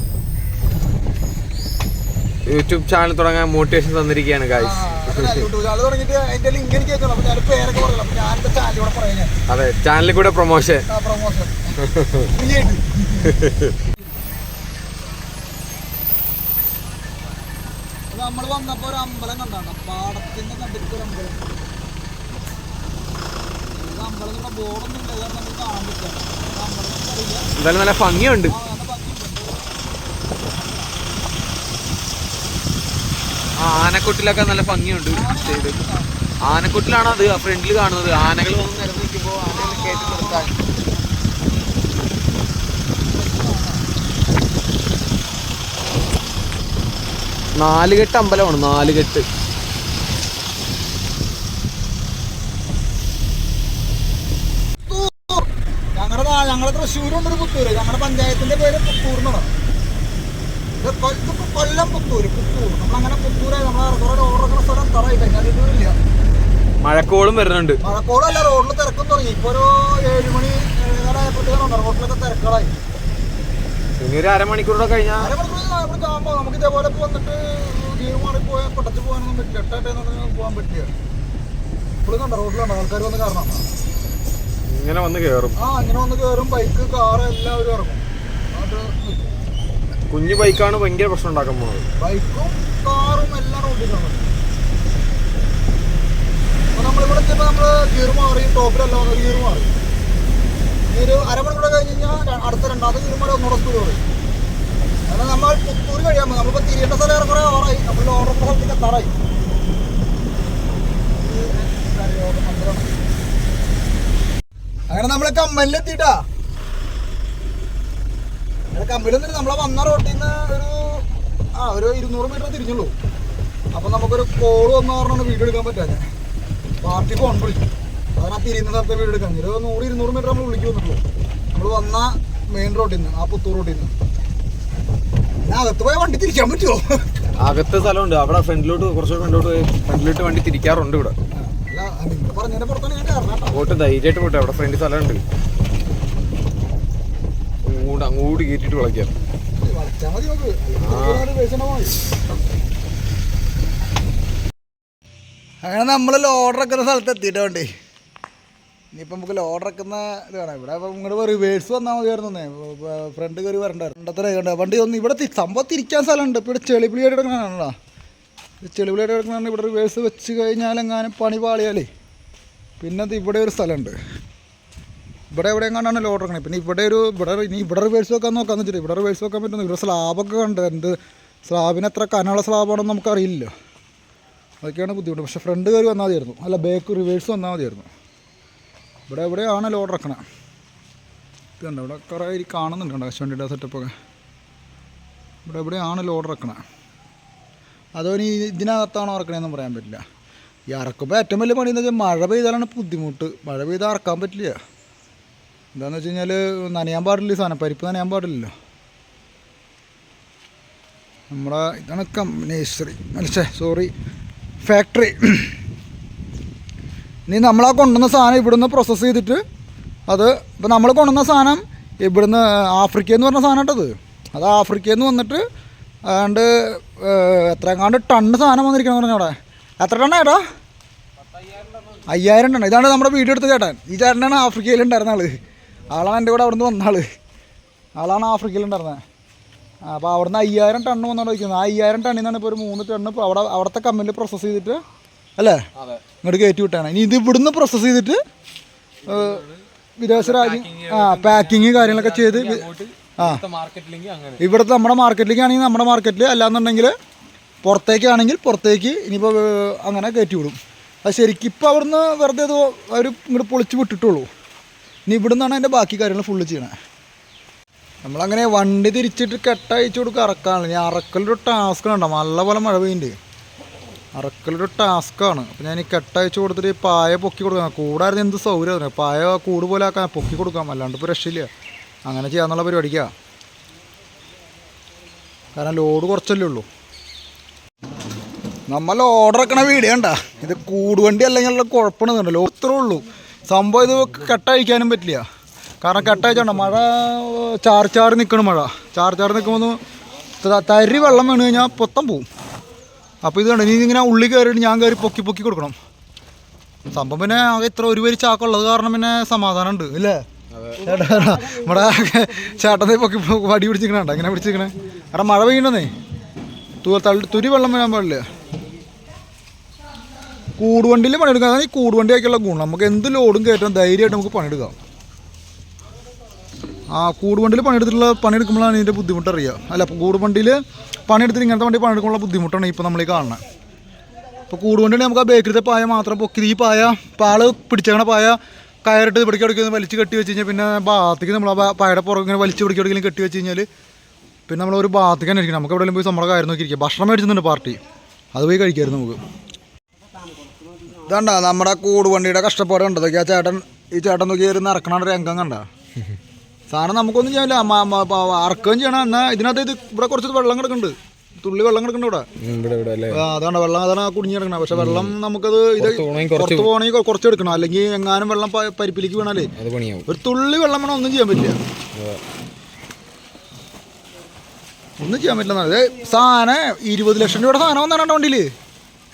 യൂട്യൂബ് ചാനൽ തുടങ്ങാൻ മോട്ടിവേഷൻ തന്നിരിക്കുകയാണ് ഗായ്സ് അതെ ചാനലിൽ കൂടെ പ്രൊമോഷൻ നമ്മൾ വന്നപ്പോ ഒരു അമ്പലം കണ്ടാണ്. പാടത്തിന്റെ ഒരു അമ്പലം. ഇത് അമ്പലം ഇവിടെ ബോർഡൊന്നും ഇല്ല. കാരണം നമുക്ക് കാണാൻ പറ്റില്ല. അമ്പലം നമുക്കറിയില്ല എന്തായാലും നല്ല ഭംഗിയുണ്ട് ആ നല്ല ഭംഗിയുണ്ട് ആ, ആനക്കൊട്ടിലൊക്കെ നല്ല ഭംഗിയുണ്ട് സൈഡ് ആനക്കൊട്ടിലാണ് അത്? ഫ്രണ്ടിൽ കാണുന്നത്. ആനകൾ വന്ന് നിരന്ന് നിൽക്കുമ്പോൾ ആനകളെ കയറ്റി നാലുകെട്ട് അമ്പലമാണ് നാലുകെട്ട്. ഞങ്ങളുടെ ഞങ്ങളുടെ തൃശ്ശൂരുണ്ട് പുത്തൂര്. ഞങ്ങളുടെ പഞ്ചായത്തിന്റെ പേര് പുത്തൂർ എന്നാണ് കൊല്ലം പുത്തൂര് പുത്തൂർ. നമ്മളങ്ങനെ പുത്തൂരെ നമ്മളെ കുറെ ഓർഡർ സ്ഥലം തറയി കഴിഞ്ഞാൽ ഇതുമില്ല. മഴക്കോളും വരുന്നുണ്ട്. മഴക്കോളല്ല റോഡിൽ തിരക്കും തുടങ്ങി. ഇപ്പൊ ഒരു ഏഴ് മണി ഏഴായപ്പോഴത്തേക്കാണ് റോഡിലൊക്കെ തിരക്കുകളായി ഇനി ഒരു അരമണിക്കൂറോടെ കഴിഞ്ഞാൽ അരമണിക്കൂർ കാണുമ്പോ നമുക്ക് ഇതേപോലെ വന്നിട്ട് ഗീർ മാറി പോയാൽ പൊട്ടച്ച് പോകാനൊന്നും പറ്റില്ല. എട്ടായിട്ടൊന്നും പോകാൻ പറ്റില്ല. ഇപ്പോഴും കണ്ട? റോഡിലുണ്ടോ ആൾക്കാർ വന്ന് കാരണം ഇങ്ങനെ വന്ന് കേറും. ആ ഇങ്ങനെ വന്ന് കയറും ബൈക്ക് കാറ് എല്ലാവരും ഇറങ്ങും. അത് നിൽക്കും കുഞ്ഞു ബൈക്കാണ് ഭയങ്കര പ്രശ്നം ഉണ്ടാക്കാൻ പോകുന്നത് ബൈക്കും കാറും എല്ലാം നമ്മൾ ഗിയർ ഗിയർ കഴിഞ്ഞാൽ അടുത്ത നമ്മൾ നമ്മൾ ഓർഡർ അങ്ങനെ നമ്മളെ കമ്മലിലെത്തിട്ടാ കമ്പിൽ നിന്ന് നമ്മളെ വന്ന റോട്ടിൽ നിന്ന് ഒരു ആ ഒരു ഇരുന്നൂറ് മീറ്റർ തിരിഞ്ഞുള്ളൂ. അപ്പം നമുക്കൊരു കോൾ വന്ന പറഞ്ഞാണ് വീഡിയോ എടുക്കാൻ പറ്റാതെ പാർട്ടി ഫോൺ വിളിച്ചു. അതാണ് ആ തിരിയുന്ന സ്ഥലത്തെ വീഡിയോ എടുക്കാൻ. ഒരു നൂറ് ഇരുന്നൂറ് മീറ്റർ നമ്മൾ വിളിച്ചു വന്നിട്ടുള്ളൂ. നമ്മൾ വന്ന മെയിൻ റോട്ടിൽ നിന്ന് ആ പുത്തൂർ റോട്ടിൽ നിന്ന് ഞാൻ അകത്ത് പോയ വണ്ടി തിരിക്കാൻ പറ്റുമോ അകത്ത് സ്ഥലമുണ്ട്. അവിടെ ഫ്രണ്ടിലോട്ട് കുറച്ചുകൂടെ ഫ്രണ്ടിലോട്ട് പോയി ഫ്രണ്ടിലോട്ട് വണ്ടി തിരിക്കാറുണ്ട് ഇവിടെ. അല്ല നിങ്ങൾ പറഞ്ഞതിന്റെ പുറത്താണ് ഞാൻ കയറണം പോട്ട് ധൈര്യമായിട്ട് പോട്ടെ. അവിടെ ഫ്രണ്ടിൽ സ്ഥലമുണ്ട്. അങ്ങോട്ട് അങ്ങോട്ട് കയറ്റിട്ട് പൈസ അങ്ങനെ നമ്മൾ ലോഡർ ഇറക്കുന്ന സ്ഥലത്ത് എത്തിയിട്ടുണ്ട് ഇനിയിപ്പോൾ നമുക്ക് ലോഡർ ഇറക്കുന്ന ഇത് വേണം. ഇവിടെ ഇപ്പം ഇങ്ങോട്ട് റിവേഴ്സ് വന്നാൽ മതിയായിരുന്നു ഫ്രണ്ട് കയറി വരണ്ടായിരുന്നു. രണ്ടത്ര വണ്ടി ഒന്ന് ഇവിടെ സംഭവം തിരിക്കാൻ സ്ഥലമുണ്ട്. ഇപ്പോൾ ഇവിടെ ചെളിപ്പിളിയായിട്ട് എടുക്കണതാണോ ചെളിപ്പിളിയായിട്ട് എടുക്കണതാണ് ഇവിടെ റിവേഴ്സ് വെച്ച് കഴിഞ്ഞാൽ എങ്ങാനും പണി പാളിയാലേ. പിന്നെ ഇവിടെ ഒരു സ്ഥലമുണ്ട്. ഇവിടെ എവിടെ എങ്ങാണ്ടാണ് ലോഡ് ഇറങ്ങണത് പിന്നെ ഇവിടെ ഒരു ഇവിടെ ഇനി ഇവിടെ റിവേഴ്സ് വെക്കാൻ നോക്കാന്ന് വെച്ചിട്ട് ഇവിടെ റിവേഴ്സ് വെക്കാൻ പറ്റുന്നു ഇവിടെ സ്ലാബൊക്കെ കണ്ട് എന്ത് സ്ലാബിന് എത്ര കനമുള്ള സ്ലാബാണെന്ന് നമുക്കറിയില്ല അതൊക്കെയാണ് ബുദ്ധിമുട്ട്. പക്ഷേ ഫ്രണ്ട് കയറി വന്നാൽ മതിയായിരുന്നു. അല്ല ബാക്ക് റിവേഴ്സ് വന്നാൽ മതിയായിരുന്നു. ഇവിടെ എവിടെയാണ് ലോഡ് ഇറക്കണേ? ഇത് കണ്ടോ? ഇവിടെ കുറേ ഇരി കാണുന്നുണ്ട് കണ്ടോ? കശുവണ്ടിയുടെ സെറ്റപ്പൊക്കെ ഇവിടെ എവിടെയാണ് ലോഡ് ഇറക്കണേ? അതോ ഇനി ഇതിനകത്താണോ ഇറക്കണേന്നും പറയാൻ പറ്റില്ല. ഈ ഇറക്കുമ്പോൾ ഏറ്റവും വലിയ പണി എന്ന് വെച്ചാൽ മഴ പെയ്താലാണ് ബുദ്ധിമുട്ട്. മഴ പെയ്താൽ ഇറക്കാൻ പറ്റില്ല. എന്താണെന്ന് വെച്ച് കഴിഞ്ഞാൽ നനയാൻ പാടില്ല സാധനം. പരിപ്പ് നനയാൻ പാടില്ലല്ലോ. നമ്മുടെ ഇതാണ് കമ്പനേശ്വറി മനസ്സേ സോറി ഫാക്ടറി ഇനി നമ്മളാ കൊണ്ടുവന്ന സാധനം ഇവിടുന്ന് പ്രോസസ്സ് ചെയ്തിട്ട് അത് ഇപ്പം നമ്മൾ കൊണ്ടുവന്ന സാധനം ഇവിടുന്ന് ആഫ്രിക്കയിൽ നിന്ന് പറഞ്ഞ സാധനം ഇട്ടത് അത് ആഫ്രിക്കയിൽ നിന്ന് വന്നിട്ട് എത്ര എങ്ങാണ്ട് ടണ്ണ് സാധനം വന്നിരിക്കണം പറഞ്ഞു അവിടെ. എത്ര ടണ്ണ ഏട്ടാ? അയ്യായിരം ടണ്ണ്. ഇതാണ് നമ്മുടെ വീഡിയോ എടുത്ത് ചേട്ടൻ ഈ ചേട്ടനാണ് ആഫ്രിക്കയിൽ ഉണ്ടായിരുന്ന ആൾ. ആളാണ് എന്റെ കൂടെ അവിടുന്ന് വന്നാൾ ആളാണ് ആഫ്രിക്കയിൽ ഉണ്ടായിരുന്നത് അപ്പോൾ അവിടുന്ന് അയ്യായിരം ടണ്ണ് വയ്ക്കുന്നത് ആ അയ്യായിരം ടണ്ണിൽ നിന്നാണ് ഇപ്പോൾ ഒരു മൂന്ന് ടണ്ണ് ഇപ്പോൾ അവിടെ അവിടുത്തെ കമ്പനിയിൽ പ്രോസസ്സ് ചെയ്തിട്ട് അല്ലേ? ഇങ്ങോട്ട് കയറ്റി വിട്ടാണ്. ഇനി ഇത് ഇവിടുന്ന് പ്രോസസ്സ് ചെയ്തിട്ട് വിദേശ രാജ്യം ആ പാക്കിങ് കാര്യങ്ങളൊക്കെ ചെയ്ത് ആ. ഇവിടുത്തെ നമ്മുടെ മാർക്കറ്റിലേക്ക് ആണെങ്കിൽ നമ്മുടെ മാർക്കറ്റിൽ അല്ലാന്നുണ്ടെങ്കിൽ പുറത്തേക്കാണെങ്കിൽ പുറത്തേക്ക് ഇനിയിപ്പോൾ അങ്ങനെ കയറ്റി വിടും. അത് ശരിക്കും ഇപ്പോൾ അവിടുന്ന് വെറുതെ ഒരു അവർ ഇങ്ങോട്ട് പൊളിച്ച് വിട്ടിട്ടുള്ളൂ. ഇനി ഇവിടുന്നാണ് അതിന്റെ ബാക്കി കാര്യങ്ങൾ ഫുള്ള് ചെയ്യണത് നമ്മളങ്ങനെ വണ്ടി തിരിച്ചിട്ട് കെട്ടയച്ചു കൊടുക്കുക അറക്കാണ് ഇനി അറക്കലൊരു ടാസ്ക് ഉണ്ടോ നല്ല പോലെ മഴ പെയ്യുന്നുണ്ട്. അറക്കലൊരു ടാസ്ക്കാണ് അപ്പോൾ ഞാൻ ഈ കെട്ടയച്ചു കൊടുത്തിട്ട് ഈ പായ പൊക്കി കൊടുക്കാം. കൂടായിരുന്നു എന്ത് സൗകര്യം പായ കൂട് പോലെ ആക്കാൻ പൊക്കി കൊടുക്കാം. അല്ലാണ്ട് ഇപ്പോൾ രക്ഷയില്ല. അങ്ങനെ ചെയ്യാന്നുള്ള പരിപാടിക്കാ. കാരണം ലോഡ് കുറച്ചല്ലേ ഉള്ളൂ. നമ്മൾ ഓർഡർ ഇറക്കണ വീഡിയോ കണ്ടാ? ഇത് കൂടുവണ്ടി അല്ലെങ്കിൽ കുഴപ്പമുണ്ടെന്നുണ്ടല്ലോ ഇത്രേ ഉള്ളൂ. സംഭവം ഇത് കെട്ടഴിക്കാനും പറ്റില്ല. കാരണം കെട്ടഴിച്ചോണ്ട മഴ ചാർ ചാറി നിൽക്കണം മഴ. ചാർ ചാറി നിൽക്കുമ്പോൾ തരി വെള്ളം വീണ് കഴിഞ്ഞാൽ പൊത്തം പോവും. അപ്പോൾ ഇത് കണ്ടു? ഇനി ഇങ്ങനെ ഉള്ളി കയറിയിട്ട് ഞാൻ കയറി പൊക്കി പൊക്കി കൊടുക്കണം. സംഭവം പിന്നെ ആകെ ഇത്ര ഒരു വരി ചാക്കുള്ളത് കാരണം പിന്നെ സമാധാനം ഉണ്ട് ഇല്ലേ? ചേട്ടാ നമ്മുടെ ചേട്ടനെ പൊക്കി വടി പിടിച്ചിരിക്കണ ഇങ്ങനെ പിടിച്ചിരിക്കണേ? കാരണം മഴ പെയ്യണേ തുരി വെള്ളം വീഴാൻ പാടില്ല. കൂടുവണ്ടിയിൽ പണിയെടുക്കാം. അതാണ് ഈ കൂടുവണ്ടി ആക്കിയുള്ള ഗുണം. നമുക്ക് എന്ത് ലോഡും കയറ്റാൻ ധൈര്യമായിട്ട് നമുക്ക് പണിയെടുക്കാം. ആ കൂടുവണ്ടിയിൽ പണിയെടുത്തിട്ടുള്ള പണിയെടുക്കുമ്പോഴാണ് ഇതിന്റെ ബുദ്ധിമുട്ട് അറിയുക അല്ല കൂടുവണ്ടിയിൽ പണിയെടുത്തിട്ട് ഇങ്ങനത്തെ വണ്ടി പണിയെടുക്കാനുള്ള ബുദ്ധിമുട്ടാണ് ഇപ്പോൾ നമ്മൾ ഈ കാണുന്നത് അപ്പോൾ കൂടുവണ്ടി നമുക്ക് ആ ബേക്കറിത്തെ പായ മാത്രം പൊക്കി ഈ പായ പാൾ പിടിച്ചേക്കണ പായ കയറിട്ട് പിടിക്കി കൊടുക്കുന്നത് വലിച്ച് കെട്ടി വെച്ച് കഴിഞ്ഞാൽ പിന്നെ ഭാഗത്തേക്ക് നമ്മൾ ആ പായയുടെ പുറകെ ഇങ്ങനെ വലിച്ച് പിടിക്കി കൊടുക്കലും കെട്ടി വെച്ച് കഴിഞ്ഞാൽ പിന്നെ നമ്മൾ ഒരു ഭാഗത്തേക്ക് തന്നെ ഇരിക്കണം. നമുക്ക് എവിടെയെങ്കിലും പോയി നമ്മുടെ കാര്യം നോക്കിയിരിക്കുക ഭക്ഷണം മേടിച്ചിട്ടുണ്ട് പാർട്ടി. അത് പോയി കഴിക്കായിരുന്നു നമുക്ക്. ഇതണ്ട നമ്മുടെ കൂടുവണ്ടിയുടെ കഷ്ടപ്പാട് കണ്ടത്. ആ ചേട്ടൻ ഈ ചേട്ടൻ നോക്കി ഇരുന്ന് ഇറക്കണ രംഗം കണ്ട. സാധനം നമുക്കൊന്നും ചെയ്യാനില്ല. അറക്കുകയും ചെയ്യണം. എന്നാ ഇതിനകത്ത് ഇത് ഇവിടെ കുറച്ച് വെള്ളം കിടക്കുന്നുണ്ട്. തുള്ളി വെള്ളം കിടക്കുന്നുണ്ട് ഇവിടെ. അതാണ് വെള്ളം അതാണ് കുടിഞ്ഞു കുടുങ്ങി കിടക്കണം പക്ഷെ വെള്ളം നമുക്കത് ഇത് പുറത്ത് പോകണമെങ്കിൽ കുറച്ച് എടുക്കണം. അല്ലെങ്കിൽ എങ്ങാനും വെള്ളം പരിപ്പിലേക്ക് വീണാലേ ഒരു തുള്ളി വെള്ളം വേണം ഒന്നും ചെയ്യാൻ പറ്റില്ല. ഒന്നും ചെയ്യാൻ പറ്റില്ല സാധനം ഇരുപത് ലക്ഷം രൂപയുടെ സാധനം വന്നാണ് വണ്ടിയിൽ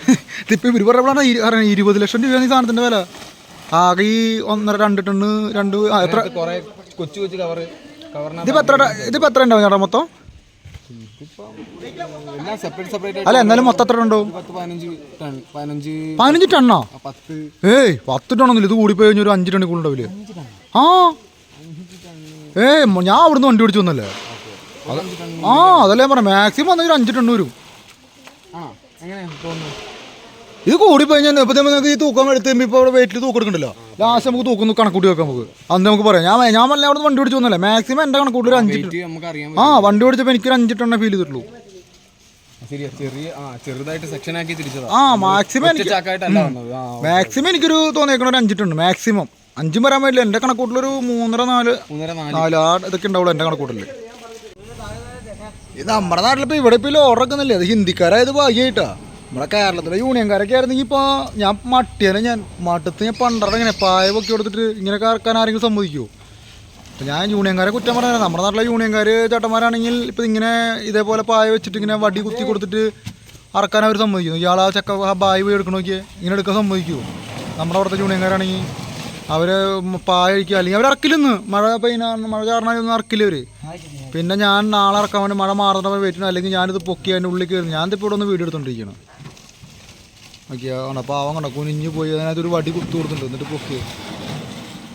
ഇതിപ്പോൾ ഇവർ പറയുമ്പോഴാണ് അറിയാം ഇരുപത് ലക്ഷം രൂപയാണ് ഈ സാധനത്തിന്റെ വില. ആകെ ഈ ഒന്നര രണ്ട് ടണ്ണ് രണ്ട് എത്ര? കൊച്ചു കൊച്ചു കവർ ഇതിപ്പോൾ എത്ര ഇതിപ്പോൾ എത്ര ഉണ്ടാവും ചേട്ടാ മൊത്തം? അല്ല എന്നാലും മൊത്തം എത്ര ഉണ്ടോ പതിനഞ്ച് ടണ്ണോ? ഏയ് പത്ത് ടണ്ണൊന്നുമില്ല. ഇത് കൂടി പോയി ഒരു അഞ്ച് ടണ്ണിൽ ഉണ്ടാവില്ലേ ആ. ഏയ് ഞാൻ അവിടുന്ന് വണ്ടി പിടിച്ചു വന്നല്ലേ? ആ അതല്ലേ പറഞ്ഞ. പറയാം മാക്സിമം വന്നെങ്കിൽ അഞ്ച് ടണ്ണ് വരും. ആ എങ്ങനെ തോന്നുന്നു ഇത് കൂടി കഴിഞ്ഞാൽ ഇപ്പം നമുക്ക് ഈ തൂക്കം എടുത്ത് ഇപ്പോൾ അവിടെ വെയിറ്റിൽ തൂക്കം എടുക്കണ്ടല്ലോ? ലാസ്റ്റ് നമുക്ക് തൂക്കം കണക്കൂട്ടി വെക്കാം നമുക്ക്. അന്ന് നമുക്ക് പറയാം. ഞാൻ ഞാൻ മല്ല അവിടെ വണ്ടി പിടിച്ചു വന്നല്ലേ മാക്സിമം എന്റെ കണക്കൂട്ടി ഒരു അഞ്ചിട്ട് ആ വണ്ടി പിടിച്ചപ്പോൾ എനിക്ക് ഒരു അഞ്ചിട്ടെണ്ണ ഫീൽ ചെയ്തിട്ടുള്ളൂ. ആ മാക്സിമം എനിക്ക് മാക്സിമം എനിക്കൊരു തോന്നിയേക്കണ ഒരു അഞ്ചിട്ടുണ്ട് മാക്സിമം അഞ്ചും വരാൻ പറ്റില്ല. എന്റെ കണക്കൂട്ടിലൊരു മൂന്നര നാല് മൂന്നര നാല്. ആ ഇതൊക്കെ ഉണ്ടാവുള്ളൂ എന്റെ കണക്കൂട്ടിൽ ഇത് നമ്മുടെ നാട്ടിലിപ്പോൾ ഇവിടെ ഇപ്പോൾ ഓർഡർ വെക്കുന്നില്ലേ അത് ഹിന്ദിക്കാരായത് ഭാഗ്യമായിട്ടാ നമ്മുടെ കേരളത്തിലെ യൂണിയൻകാരൊക്കെ ആയിരുന്നെങ്കിൽ ഇപ്പോൾ ഞാൻ മട്ടിയാനെ ഞാൻ മട്ടത്ത് ഞാൻ പണ്ടറ ഇങ്ങനെ പായ പൊക്കി കൊടുത്തിട്ട് ഇങ്ങനെ കറക്കാൻ ആരെങ്കിലും സമ്മതിക്കുമോ അപ്പോൾ ഞാൻ യൂണിയൻകാരെ കുറ്റം പറഞ്ഞു നമ്മുടെ നാട്ടിലെ യൂണിയൻകാർ ചേട്ടന്മാരാണെങ്കിൽ ഇപ്പോൾ ഇങ്ങനെ ഇതേപോലെ പായ വെച്ചിട്ട് ഇങ്ങനെ വടി കുത്തി കൊടുത്തിട്ട് അറക്കാൻ അവർ സമ്മതിക്കുന്നു ഇയാൾ ആ ചക്ക ആ ബായ് പോയി എടുക്കണ നോക്കിയേ ഇങ്ങനെ എടുക്കാൻ സമ്മതിക്കുമോ നമ്മുടെ അവിടുത്തെ യൂണിയൻകാരാണെങ്കിൽ അവർ പായ അഴിക്കുക അല്ലെങ്കിൽ അവർ ഇറക്കില്ലെന്ന് മഴ പെയ്യുന്ന മഴ കാരണം ഒന്നും ഇറക്കില്ല അവർ പിന്നെ ഞാൻ നാളെ ഇറക്കാൻ വേണ്ടി മഴ മാറുന്ന വെയിറ്റ് അല്ലെങ്കിൽ ഞാനിത് പൊക്കി അതിന്റെ ഉള്ളിൽ കയറി. ഞാൻ ഇപ്പോൾ ഇവിടെ ഒന്ന് വീഡിയോ എടുത്തോണ്ടിരിക്കണം അപ്പോൾ പാവം കണ്ടോ കുനിഞ്ഞ് പോയി. അതിനകത്ത് ഒരു വടി കുത്തു കൊടുത്തിട്ടുണ്ട്. എന്നിട്ട് പൊക്കി.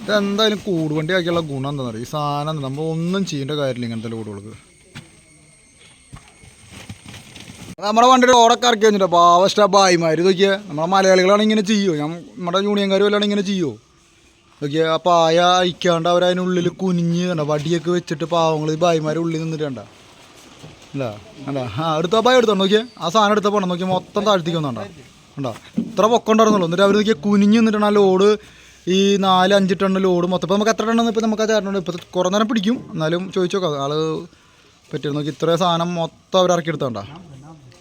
ഇതെന്തായാലും കൂടുവണ്ടി ആക്കിയുള്ള ഗുണം എന്താണെന്ന് അറിയാം? ഈ സാധനം നമ്മൾ ഒന്നും ചെയ്യേണ്ട കാര്യമില്ല ഇങ്ങനത്തെ കൂടുകൾക്ക് നമ്മുടെ വണ്ടിയുടെ ഓടൊക്കെ ഇറക്കി കഴിഞ്ഞിട്ട് പാവ സ്റ്റാബായിമാർ നോക്കിയാൽ നമ്മളെ മലയാളികളാണ് ഇങ്ങനെ ചെയ്യുമോ ഞാൻ നമ്മുടെ യൂണിയൻകാർ വല്ലാണ് ഇങ്ങനെ ചെയ്യുമോ നോക്കിയാൽ ആ പായ അയക്കാണ്ട് അവർ അതിനുള്ളിൽ കുനിഞ്ഞ് കണ്ട വടിയൊക്കെ വെച്ചിട്ട് പാവങ്ങൾ ഈ ബായിമാരെ ഉള്ളിൽ നിന്നിട്ട് കണ്ട? അല്ല അല്ല. ആ എടുത്ത പായ എടുത്തോ നോക്കിയേ. ആ സാധനം എടുത്ത പോണം നോക്കിയാൽ മൊത്തം താഴ്ത്തിക്ക് കണ്ടോ ഇത്ര പൊക്കം ഉണ്ടായിരുന്നുള്ളൂ എന്നിട്ട് അവർ നോക്കിയാൽ കുനിഞ്ഞ് നിന്നിട്ടാണ് ആ ലോഡ് ഈ നാല് അഞ്ച് ടണ്ണ് ലോഡ് മൊത്തം. ഇപ്പോൾ നമുക്ക് എത്ര ടണ്ണെന്ന് ഇപ്പോൾ നമുക്ക് ആ ചേട്ടനോട് ഇപ്പോൾ കുറേ നേരം പിടിക്കും. എന്നാലും ചോദിച്ചു നോക്കാം. ആൾ പറ്റും നോക്കി ഇത്രയും സാധനം മൊത്തം അവർ ഇറക്കി എടുത്തോണ്ടാ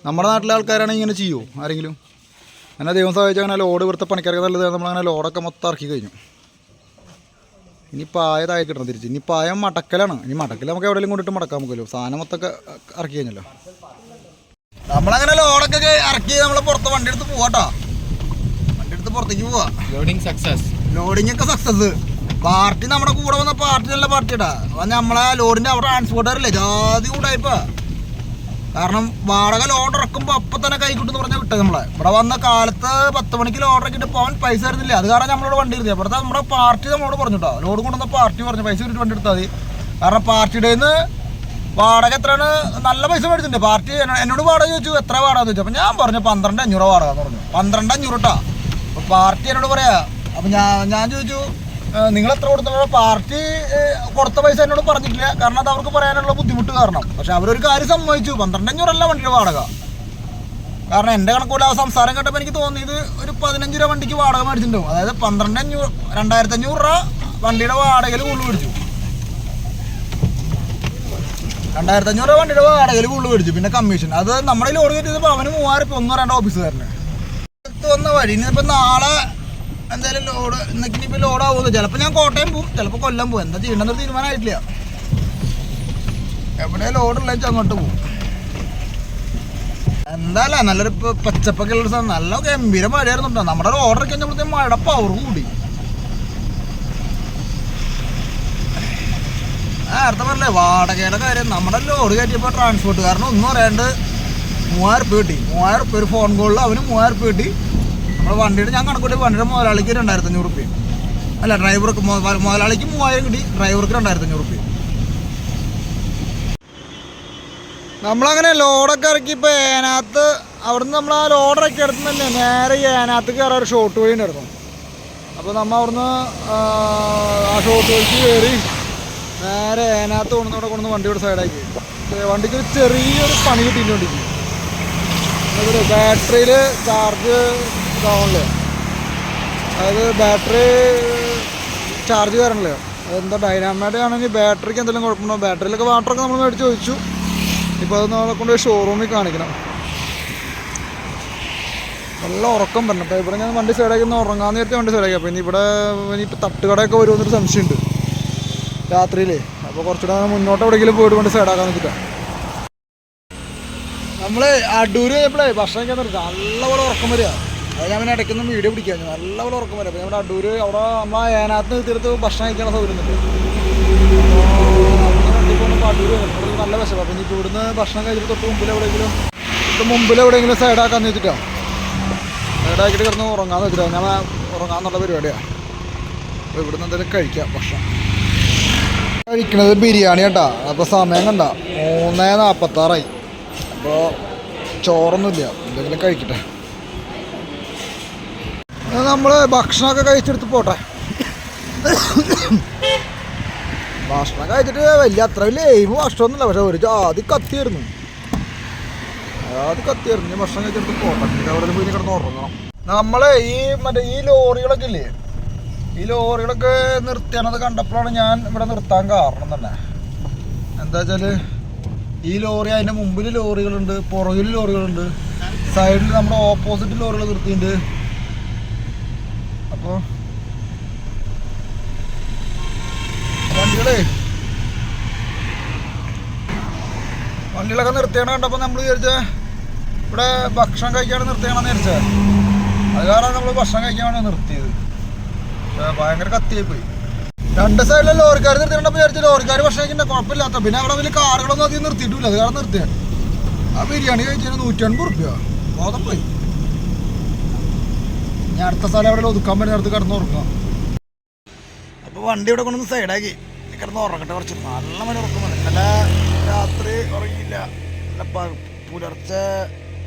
നമ്മുടെ നാട്ടിലെ ആൾക്കാരാണെങ്കിൽ ഇങ്ങനെ ചെയ്യുമോ ആരെങ്കിലും? അങ്ങനെ ദൈവം സഹായിച്ചാൽ അങ്ങനെ ലോഡ് ഇവിടുത്തെ പണിക്കാർക്ക് നല്ലത് നമ്മളങ്ങനെ ലോഡൊക്കെ മൊത്തം ഇറക്കി കഴിഞ്ഞു. ഇനി പായ താഴെ കിട്ടണം തിരിച്ച്. ഇനി പായ മടക്കലാണ്. ഇനി മടക്കൽ നമുക്ക് എവിടെയെങ്കിലും കൊണ്ടിട്ട് മടക്കാൻ നമുക്കല്ലോ. സാധനം മൊത്തമൊക്കെ ഇറക്കി കഴിഞ്ഞല്ലോ. നമ്മളങ്ങനെ ലോഡൊക്കെ ഇറക്കി നമ്മൾ പുറത്ത് വണ്ടി എടുത്ത് പോവാട്ടോ വണ്ടി എടുത്ത് പുറത്തേക്ക് പോവാ. ലോഡിങ് സക്സസ് ലോഡിങ് ഒക്കെ സക്സസ് പാർട്ടി നമ്മുടെ കൂടെ വന്ന പാർട്ടി നല്ല പാർട്ടിടാ നമ്മളെ ലോഡിന്റെ അവിടെ ട്രാൻസ്പോർട്ടറില്ലേ ജാതി കൂടായിപ്പാ കാരണം വാടക ലോഡ് ഇറക്കുമ്പോൾ അപ്പൊ തന്നെ കൈ കിട്ടുമെന്ന് പറഞ്ഞാൽ വിട്ടത് നമ്മളെ. ഇവിടെ വന്ന കാലത്ത് പത്ത് മണിക്ക് ലോഡ് ഇറക്കിയിട്ട് പോകാൻ പൈസ തരുന്നില്ല? അത് കാരണം നമ്മളോട് വണ്ടി ഇരുത്തി അപ്പുറത്ത് നമ്മുടെ പാർട്ടി നമ്മളോട് പറഞ്ഞിട്ടോ ലോഡ് കൊണ്ടുവന്ന പാർട്ടി പറഞ്ഞു പൈസ ഒരു വണ്ടി എടുത്താൽ മതി. കാരണം പാർട്ടിയുടെ നിന്ന് വാടക എത്രയാണ്? നല്ല പൈസ മേടിച്ചിട്ടുണ്ട്. പാർട്ടി എന്നോട് വാടക ചോദിച്ചു. എത്ര വാടക ചോദിച്ചു? അപ്പം ഞാൻ പറഞ്ഞു പന്ത്രണ്ട് അഞ്ഞൂറ് വാടക എന്ന് പറഞ്ഞു. പന്ത്രണ്ട് അഞ്ഞൂറ് കേട്ടോ പാർട്ടി എന്നോട് പറയാ അപ്പം ഞാൻ ഞാൻ ചോദിച്ചു നിങ്ങൾ എത്ര കൊടുത്തുള്ള പാർട്ടി കൊടുത്ത പൈസ എന്നോട് പറഞ്ഞിട്ടില്ല. കാരണം അത് അവർക്ക് പറയാനുള്ള ബുദ്ധിമുട്ട് കാരണം. പക്ഷെ അവരൊരു കാര്യം സമ്മതിച്ചു. പന്ത്രണ്ട് അഞ്ഞൂറല്ല വണ്ടിയുടെ വാടക. കാരണം എന്റെ കണക്കൂല ആ സംസാരം കേട്ടപ്പോൾ എനിക്ക് തോന്നിയത് ഒരു പതിനഞ്ച് രൂപ വണ്ടിക്ക് വാടക മേടിച്ചിട്ടുണ്ടാവും. അതായത് പന്ത്രണ്ട് അഞ്ഞൂറ് രണ്ടായിരത്തി അഞ്ഞൂറ് രൂപ വണ്ടിയുടെ വാടകയിൽ കൂടുതൽ മേടിച്ചു. രണ്ടായിരത്തി അഞ്ഞൂറ് രൂപ വണ്ടിയുടെ വാടകയിൽ കൂടുതൽ മേടിച്ചു. പിന്നെ കമ്മീഷൻ അത് നമ്മുടെ ലോഡ് കയറ്റിയപ്പോൾ അവന് മൂവായിരം രൂപ ഒന്ന് രണ്ട് തരണേ അടുത്ത് വന്ന വഴി ഇനിയിപ്പോൾ നാളെ എന്തായാലും ലോഡ് ഇന്നൊക്കെ ഇനിയിപ്പോൾ ലോഡ് ആവുമല്ലോ ചിലപ്പോൾ ഞാൻ കോട്ടയം പോകും ചിലപ്പോൾ കൊല്ലം പോകും എന്താ ചെയ്യണമെന്നൊരു തീരുമാനമായിട്ടില്ല. എവിടെ ലോഡുള്ള അങ്ങോട്ട് പോകും എന്തായാലും നല്ലൊരു പച്ചപ്പൊക്കെ ഉള്ള സാധനം. നല്ല ഗംഭീര മഴയായിരുന്നു നമ്മുടെ ഒരു ഓർഡർ കഴിഞ്ഞപ്പോഴത്തേക്കും മഴ പവർ കൂടി. നേരത്തെ പറഞ്ഞേ വാടകയുടെ കാര്യം നമ്മുടെ ലോഡ് കയറ്റിയപ്പോൾ ട്രാൻസ്പോർട്ടുകാരന് ഒന്നും അറിയാണ്ട് മൂവായിരം ഉറുപ്പ് കിട്ടി. മൂവായിരം ഉറുപ്പ് ഒരു ഫോൺ കോളിൽ അവന് മൂവായിരം ഉറുപ്പ് കിട്ടി. നമ്മുടെ വണ്ടിയുടെ ഞാൻ കണക്കൂട്ടി വണ്ടിയുടെ മുതലാളിക്ക് രണ്ടായിരത്തി അഞ്ഞൂറ് റുപ്യ അല്ല ഡ്രൈവർക്ക് മുതലാളിക്ക് മൂവായിരം കിട്ടി. ഡ്രൈവർക്ക് രണ്ടായിരത്തി അഞ്ഞൂറ് റുപ്യ നമ്മളങ്ങനെ ലോഡൊക്കെ ഇറക്കി ഇപ്പോൾ ഏനാത്ത് അവിടുന്ന് നമ്മൾ ആ ലോഡറൊക്കെ എടുത്തുന്നല്ലേ തന്നെ നേരെ ഏനാത്ത് കയറാൻ ഒരു ഷോർട്ട് വഴി ഉണ്ടായിരുന്നു. അപ്പോൾ നമ്മൾ അവിടുന്ന് ആ ഷോർട്ട് വഴിക്ക് കയറി നേരെ ഏനാത്ത് കൊണ്ടുവന്നവിടെ കൊണ്ടുവന്ന് വണ്ടിയുടെ സൈഡാക്കി വണ്ടിക്ക് ഒരു ചെറിയൊരു പണി കിട്ടിയിട്ടുണ്ടെങ്കിൽ ബാറ്ററിയിൽ ചാർജ് ഇതാവണല്ലോ? അതായത് ബാറ്ററി ചാർജ് കയറണല്ലോ അതെന്താ ഡൈനാമയുടെ ആണെങ്കിൽ ബാറ്ററിക്ക് എന്തെങ്കിലും കുഴപ്പമുണ്ടോ? ബാറ്ററിയിലൊക്കെ വാട്ടറൊക്കെ നമ്മൾ മേടിച്ച് ചോദിച്ചു ഇപ്പോൾ അത് നമ്മളെ കൊണ്ട് ഷോറൂമിൽ കാണിക്കണം. നല്ല ഉറക്കം വരണം. അപ്പോൾ ഇവിടെ ഞാൻ വണ്ടി സൈഡാക്കി ഒന്ന് ഉറങ്ങാമെന്ന് നേരത്തെ വണ്ടി സൈഡാക്കി അപ്പോൾ ഇനി ഇവിടെ ഇനിയിപ്പോൾ തട്ടുകടയൊക്കെ വരുമെന്നൊരു സംശയമുണ്ട്. രാത്രിയിലേ. അപ്പോൾ കുറച്ചുകൂടെ മുന്നോട്ട് എവിടെയെങ്കിലും പോയിട്ട് കൊണ്ട് സൈഡാക്കാൻ വെച്ചിട്ടാണ് നമ്മൾ അടൂര് പോയപ്പോഴേ ഭക്ഷണം കഴിക്കാൻ നിർത്തി. നല്ലപോലെ ഉറക്കം വരിക. അത് ഞാൻ പിന്നെ ഇടയ്ക്കൊന്നും വീഡിയോ പിടിക്കാൻ നല്ലപോലെ ഉറക്കം വരിക. അപ്പോൾ നമ്മുടെ അടൂര് അവിടെ നമ്മൾ ആ ഏനാത്ത് തീർത്ത് ഭക്ഷണം കഴിക്കാനുള്ള സൗകര്യം ഉണ്ട്. അപ്പോൾ നല്ല വിശപ്പ്. അപ്പോൾ ഇനിയിപ്പോൾ ഇവിടുന്ന് ഭക്ഷണം കഴിച്ചിട്ട് തൊട്ട് മുമ്പിൽ എവിടെയെങ്കിലും തൊട്ട് മുമ്പിൽ എവിടെയെങ്കിലും സൈഡാക്കാന്ന് വെച്ചിട്ടാണ് സൈഡാക്കിയിട്ട് കിടന്ന് ഉറങ്ങാന്ന് വെച്ചിട്ടാണ് ഞാൻ ഉറങ്ങാന്നുള്ള പരിപാടിയാണ് അപ്പോൾ ഇവിടുന്ന് എന്തെങ്കിലും കഴിക്കാം ഭക്ഷണം. കഴിക്കണത് ബിരിയാണി കേട്ടാ. അപ്പോൾ സമയം കണ്ട. മൂന്ന് നാൽപ്പത്താറായി അപ്പോൾ ചോറൊന്നുമില്ല. എന്തെങ്കിലും കഴിക്കട്ടെ. നമ്മൾ ഭക്ഷണമൊക്കെ കഴിച്ചെടുത്ത് പോട്ടെ. ഭക്ഷണം കഴിച്ചിട്ട് വലിയ അത്ര വലിയ എയിമ് ഭക്ഷണമൊന്നുമില്ല. പക്ഷെ ഒരു ജാതി കത്തിയായിരുന്നു ജാതി കത്തിയായിരുന്നു ഭക്ഷണം കഴിച്ചെടുത്ത് പോട്ടെ. അവിടെ പോയി കിടന്ന് ഉറങ്ങണം. നമ്മളെ ഈ മറ്റേ ഈ ലോറികളൊക്കെ ഇല്ലേ? ഈ ലോറികളൊക്കെ നിർത്തിയാണത് കണ്ടപ്പോഴാണ് ഞാൻ ഇവിടെ നിർത്താൻ കാരണം തന്നെ. എന്താ വെച്ചാൽ ഈ ലോറി അതിന്റെ മുമ്പിൽ ലോറികളുണ്ട് പുറകിൽ ലോറികളുണ്ട് സൈഡിൽ നമ്മുടെ ഓപ്പോസിറ്റ് ലോറികൾ നിർത്തിയിട്ടുണ്ട്. അപ്പോൾ വണ്ടികളെ. വണ്ടികളൊക്കെ നിർത്തിയാണ് കണ്ടപ്പോൾ നമ്മൾ വിചാരിച്ച ഇവിടെ ഭക്ഷണം കഴിക്കാണ് നിർത്തിയാണെന്ന് വിചാരിച്ചത് അത് കാരണം നമ്മൾ ഭക്ഷണം കഴിക്കാൻ വേണ്ടി നിർത്തിയത്. ഭയങ്കര കത്തിയായി പോയി രണ്ട് സൈഡിലെ ലോറിക്കാർ നിർത്തിയിട്ടുണ്ടപ്പോൾ വിചാരിച്ചു ലോറിക്കാർ പക്ഷേ കുഴപ്പമില്ലാത്ത പിന്നെ അവിടെ വലിയ കാറുകളൊന്നും അധികം നിർത്തിയിട്ടില്ല. അത് കാരണം നിർത്തിയാൽ ആ ബിരിയാണി കഴിച്ചതിന് നൂറ്റൻപത് റുപ്യ ബോധം പോയി. ഞാൻ അടുത്ത സ്ഥലം അവിടെ ഒതുക്കാൻ പറ്റുന്ന അടുത്ത് കിടന്ന് ഉറക്കാം അപ്പോൾ വണ്ടി ഇവിടെ കൊണ്ടൊന്ന് സൈഡാക്കി കിടന്ന് ഉറങ്ങട്ടെ കുറച്ച്. നല്ല മണി ഉറക്കം നല്ല രാത്രി ഉറങ്ങിയില്ല. നല്ല പുലർച്ചെ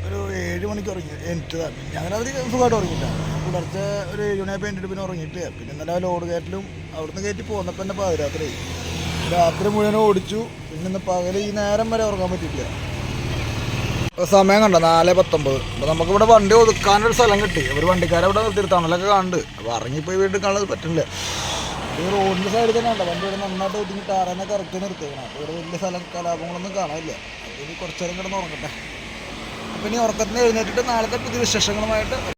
ഒരു ഏഴ് മണിക്ക് ഉറങ്ങി. എനിച്ചതാണ് പിന്നെ അങ്ങനെ അവർ സുഖമായിട്ട് ഉറങ്ങിയില്ല. പുലർച്ചെ ഒരു ഏഴ് മണിയായപ്പോൾ എന്നിട്ട് പിന്നെ ഉറങ്ങിയിട്ട്. പിന്നെ ഇന്നലെ ലോഡ് കയറ്റിലും അവിടുന്ന് കയറ്റി പോന്നപ്പോൾ തന്നെ പാതിരാത്രി രാത്രി. മുഴുവൻ ഓടിച്ചു. പിന്നെ ഇന്ന് പകൽ ഈ നേരം വരെ ഉറങ്ങാൻ പറ്റിയിട്ടില്ല. സമയം കണ്ട? നാല് പത്തൊമ്പത്. അപ്പോൾ നമുക്കിവിടെ വണ്ടി ഒതുക്കാനൊരു സ്ഥലം കിട്ടി. ഒരു വണ്ടിക്കാരെ ഇവിടെ നിർത്തിയിട്ട് തണലൊക്കെ കാണുന്നുണ്ട് അപ്പോൾ ഇറങ്ങിപ്പോയി വീണ്ടും കാണാൻ പറ്റില്ല. ഈ റോഡിന്റെ സൈഡിൽ തന്നെ ഉണ്ട് വണ്ടി ഇവിടെ നന്നായിട്ട് ഒതുങ്ങി ടാറന്നെ ഇറക്കി നിർത്തിയാണ് അപ്പോൾ ഇവിടെ വലിയ സ്ഥലം കലാപങ്ങളൊന്നും കാണാനില്ല. അപ്പോൾ ഇനി കുറച്ചേരം കിടന്ന് ഉറങ്ങട്ടെ. അപ്പോൾ ഇനി ഉറക്കത്തിന് എഴുന്നേറ്റിട്ട് നാളത്തെ പുതിയ വിശേഷങ്ങളുമായിട്ട്